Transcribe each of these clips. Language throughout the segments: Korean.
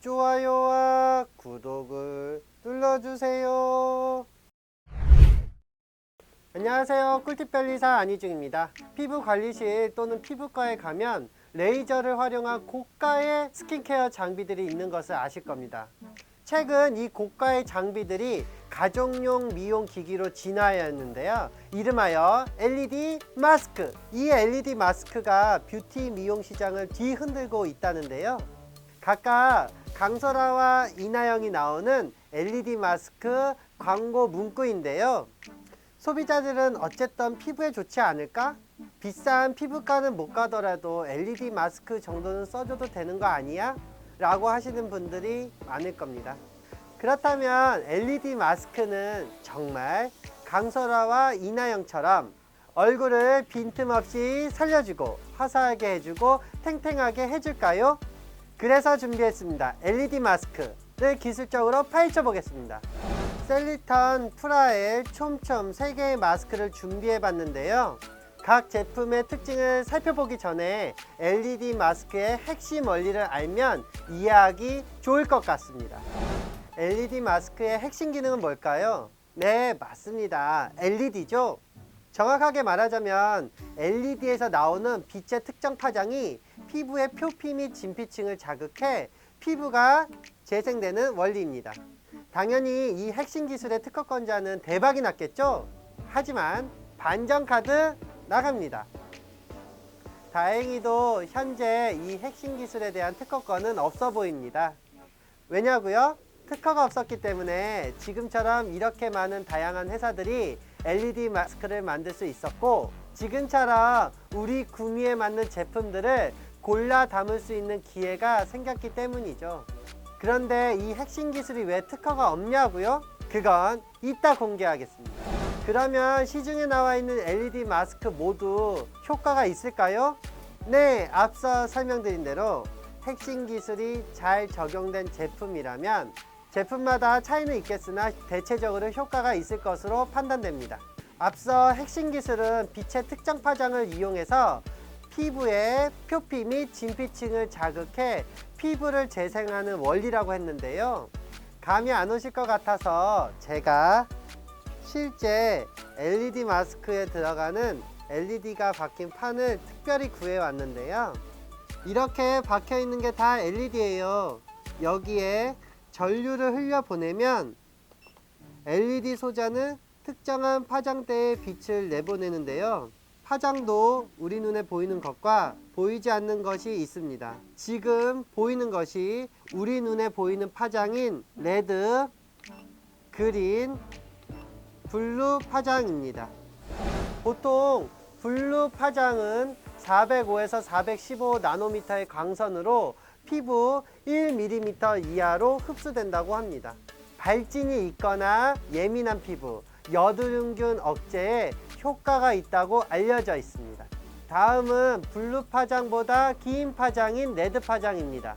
좋아요와 구독을 눌러주세요. 안녕하세요. 꿀팁 변리사 안희중입니다. 피부 관리실 또는 피부과에 가면 레이저를 활용한 고가의 스킨케어 장비들이 있는 것을 아실 겁니다. 최근 이 고가의 장비들이 가정용 미용 기기로 진화하였는데요. 이름하여 LED 마스크. 이 LED 마스크가 뷰티 미용 시장을 뒤흔들고 있다는데요. 각각 강설아와 이나영이 나오는 LED 마스크 광고 문구인데요. 소비자들은 어쨌든 피부에 좋지 않을까? 비싼 피부과는 못 가더라도 LED 마스크 정도는 써줘도 되는 거 아니야? 라고 하시는 분들이 많을 겁니다. 그렇다면 LED 마스크는 정말 강설아와 이나영처럼 얼굴을 빈틈없이 살려주고 화사하게 해주고 탱탱하게 해줄까요? 그래서 준비했습니다. LED 마스크를 기술적으로 파헤쳐 보겠습니다. 셀리턴, 프라엘, 촘촘 3개의 마스크를 준비해 봤는데요. 각 제품의 특징을 살펴보기 전에 LED 마스크의 핵심 원리를 알면 이해하기 좋을 것 같습니다. LED 마스크의 핵심 기능은 뭘까요? 네, 맞습니다. LED죠. 정확하게 말하자면 LED에서 나오는 빛의 특정 파장이 피부의 표피 및 진피층을 자극해 피부가 재생되는 원리입니다. 당연히 이 핵심 기술의 특허권자는 대박이 났겠죠? 하지만 반전 카드 나갑니다. 다행히도 현재 이 핵심 기술에 대한 특허권은 없어 보입니다. 왜냐고요? 특허가 없었기 때문에 지금처럼 이렇게 많은 다양한 회사들이 LED 마스크를 만들 수 있었고 지금처럼 우리 구미에 맞는 제품들을 골라 담을 수 있는 기회가 생겼기 때문이죠. 그런데 이 핵심 기술이 왜 특허가 없냐고요? 그건 이따 공개하겠습니다. 그러면 시중에 나와 있는 LED 마스크 모두 효과가 있을까요? 네, 앞서 설명드린 대로 핵심 기술이 잘 적용된 제품이라면 제품마다 차이는 있겠으나 대체적으로 효과가 있을 것으로 판단됩니다. 앞서 핵심 기술은 빛의 특정 파장을 이용해서 피부의 표피 및 진피층을 자극해 피부를 재생하는 원리라고 했는데요. 감이 안 오실 것 같아서 제가 실제 LED 마스크에 들어가는 LED가 박힌 판을 특별히 구해 왔는데요. 이렇게 박혀 있는 게 다 LED예요. 여기에 전류를 흘려 보내면 LED 소자는 특정한 파장대의 빛을 내보내는데요. 파장도 우리 눈에 보이는 것과 보이지 않는 것이 있습니다. 지금 보이는 것이 우리 눈에 보이는 파장인 레드, 그린, 블루 파장입니다. 보통 블루 파장은 405에서 415 나노미터의 광선으로 피부 1mm 이하로 흡수된다고 합니다. 발진이 있거나 예민한 피부, 여드름균 억제에 효과가 있다고 알려져 있습니다. 다음은 블루 파장보다 긴 파장인 레드 파장입니다.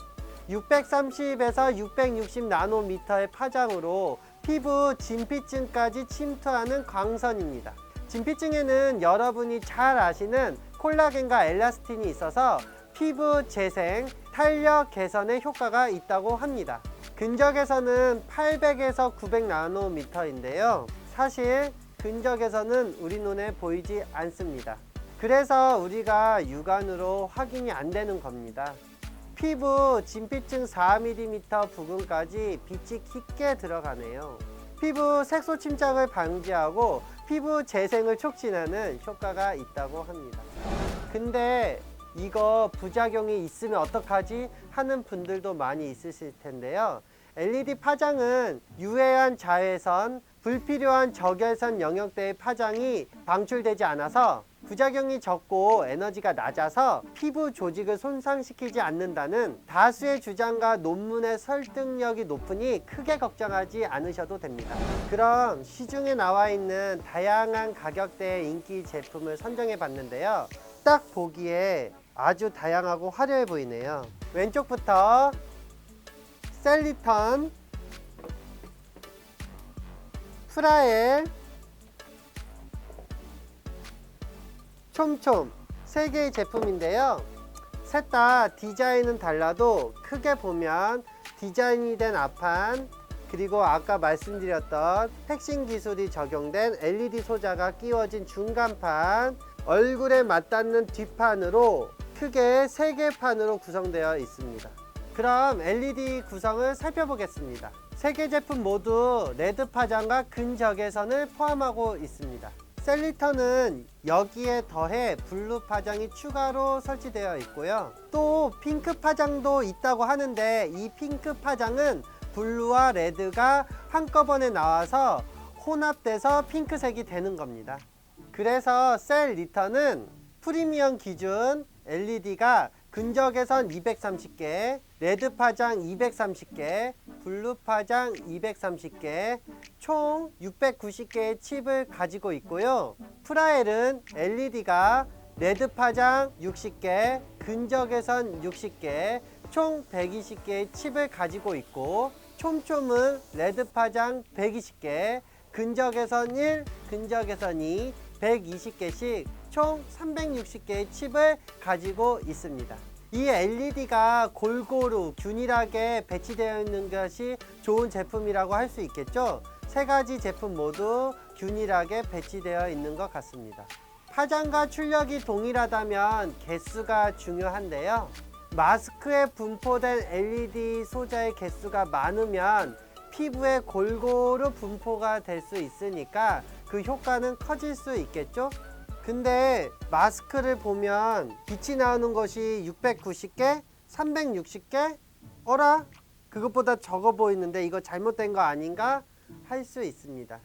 630에서 660 나노미터의 파장으로 피부 진피층까지 침투하는 광선입니다. 진피층에는 여러분이 잘 아시는 콜라겐과 엘라스틴이 있어서 피부 재생, 탄력 개선에 효과가 있다고 합니다. 근적에서는 800에서 900 나노미터인데요. 사실 근적에서는 우리 눈에 보이지 않습니다. 그래서 우리가 육안으로 확인이 안 되는 겁니다. 피부 진피층 4mm 부근까지 빛이 깊게 들어가네요. 피부 색소 침착을 방지하고 피부 재생을 촉진하는 효과가 있다고 합니다. 근데 이거 부작용이 있으면 어떡하지 하는 분들도 많이 있으실 텐데요. LED 파장은 유해한 자외선, 불필요한 적외선 영역대의 파장이 방출되지 않아서 부작용이 적고 에너지가 낮아서 피부 조직을 손상시키지 않는다는 다수의 주장과 논문의 설득력이 높으니 크게 걱정하지 않으셔도 됩니다. 그럼 시중에 나와 있는 다양한 가격대의 인기 제품을 선정해 봤는데요. 딱 보기에 아주 다양하고 화려해 보이네요. 왼쪽부터 셀리턴, 프라엘, 촘촘 세 개의 제품인데요. 셋 다 디자인은 달라도 크게 보면 디자인이 된 앞판 그리고 아까 말씀드렸던 핵심 기술이 적용된 LED 소자가 끼워진 중간판 얼굴에 맞닿는 뒷판으로 크게 세개 판으로 구성되어 있습니다. 그럼 LED 구성을 살펴보겠습니다. 세 개 제품 모두 레드 파장과 근적외선을 포함하고 있습니다. 셀리터는 여기에 더해 블루 파장이 추가로 설치되어 있고요. 또 핑크 파장도 있다고 하는데 이 핑크 파장은 블루와 레드가 한꺼번에 나와서 혼합돼서 핑크색이 되는 겁니다. 그래서 셀 리터는 프리미엄 기준 LED가 근적외선 230개, 레드 파장 230개, 블루 파장 230개, 총 690개의 칩을 가지고 있고요. 프라엘은 LED가 레드 파장 60개, 근적외선 60개, 총 120개의 칩을 가지고 있고 촘촘은 레드 파장 120개, 근적외선 1, 근적외선 2, 120개씩 총 360개의 칩을 가지고 있습니다. 이 LED가 골고루 균일하게 배치되어 있는 것이 좋은 제품이라고 할 수 있겠죠. 세 가지 제품 모두 균일하게 배치되어 있는 것 같습니다. 파장과 출력이 동일하다면 개수가 중요한데요. 마스크에 분포된 LED 소자의 개수가 많으면 피부에 골고루 분포가 될 수 있으니까 그 효과는 커질 수 있겠죠? 근데 마스크를 보면 빛이 나오는 것이 690개, 360개? 어라? 그것보다 적어 보이는데 이거 잘못된 거 아닌가? 할 수 있습니다.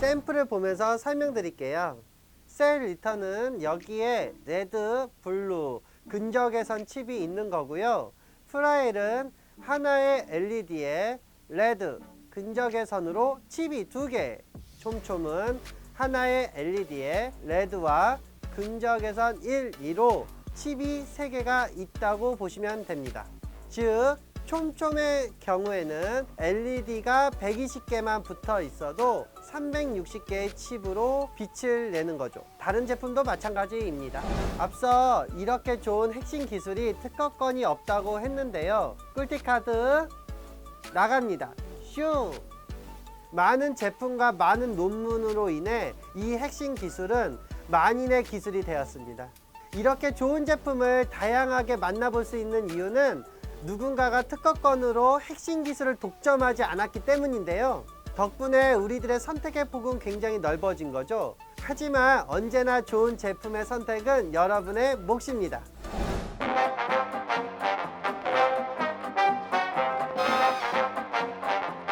샘플을 보면서 설명드릴게요. 셀 리턴은 여기에 레드, 블루, 근적외선 칩이 있는 거고요. 프라일은 하나의 LED에 레드, 근적외선으로 칩이 두 개, 촘촘은 하나의 LED에 레드와 근적외선 1, 2로 칩이 세 개가 있다고 보시면 됩니다. 즉, 촘촘의 경우에는 LED가 120개만 붙어 있어도 360개의 칩으로 빛을 내는 거죠. 다른 제품도 마찬가지입니다. 앞서 이렇게 좋은 핵심 기술이 특허권이 없다고 했는데요. 꿀팁 카드 나갑니다. 슝! 많은 제품과 많은 논문으로 인해 이 핵심 기술은 만인의 기술이 되었습니다. 이렇게 좋은 제품을 다양하게 만나볼 수 있는 이유는 누군가가 특허권으로 핵심 기술을 독점하지 않았기 때문인데요. 덕분에 우리들의 선택의 폭은 굉장히 넓어진 거죠. 하지만 언제나 좋은 제품의 선택은 여러분의 몫입니다.